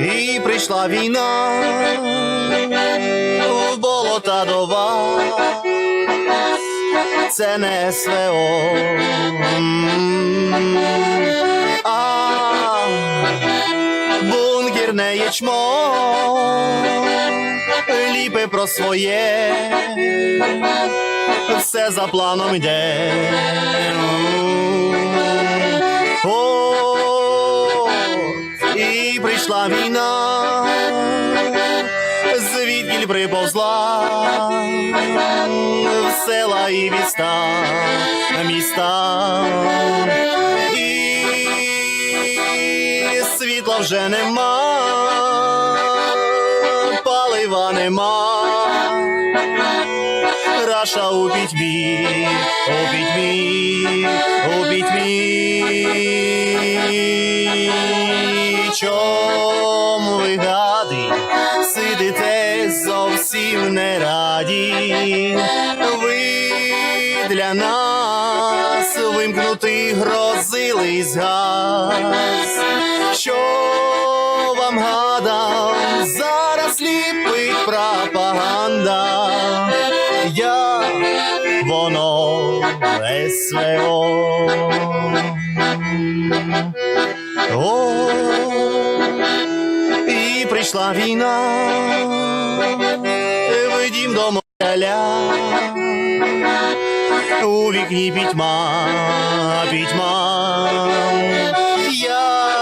і прийшла війна в болота до вас. Це не СВО. А бункерне ячмо ліпе про своє, все за планом йде. Прийшла війна, звідкіль приповзла в села і міста, міста. І світла вже нема, палива нема. Раша у пітьмі, у пітьмі, у пітьмі. Чому зовсім не раді? Ви для нас вимкнути грозились газ. Що вам гадав, зараз ліпить пропаганда. Я воно СВО. О, і прийшла війна, в дім до москаля, у вікні пітьма, пітьма. Я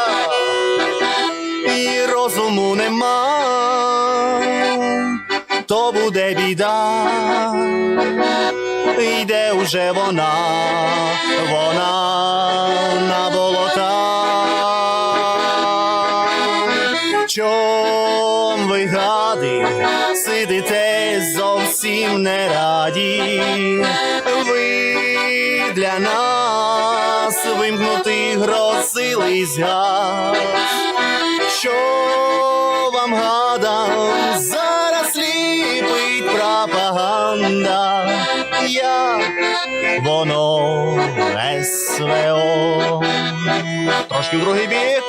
і розуму нема, то буде біда. Йде уже вона, вона на болота. Чом ви гади, сидите зовсім не раді. Ви для нас вимкнути грозились газ. Що вам гадав, зараз ліпить пропаганда, як воно СВО. Трошки в другий бік.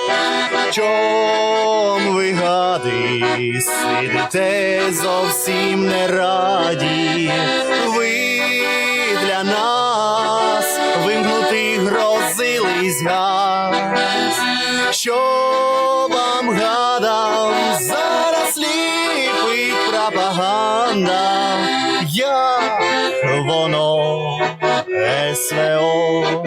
Чом ви гади, сидите зовсім не раді. Ви для нас вимкнути грозились газ. Що вам гадав, зараз ліпить пропаганда, як воно СВО.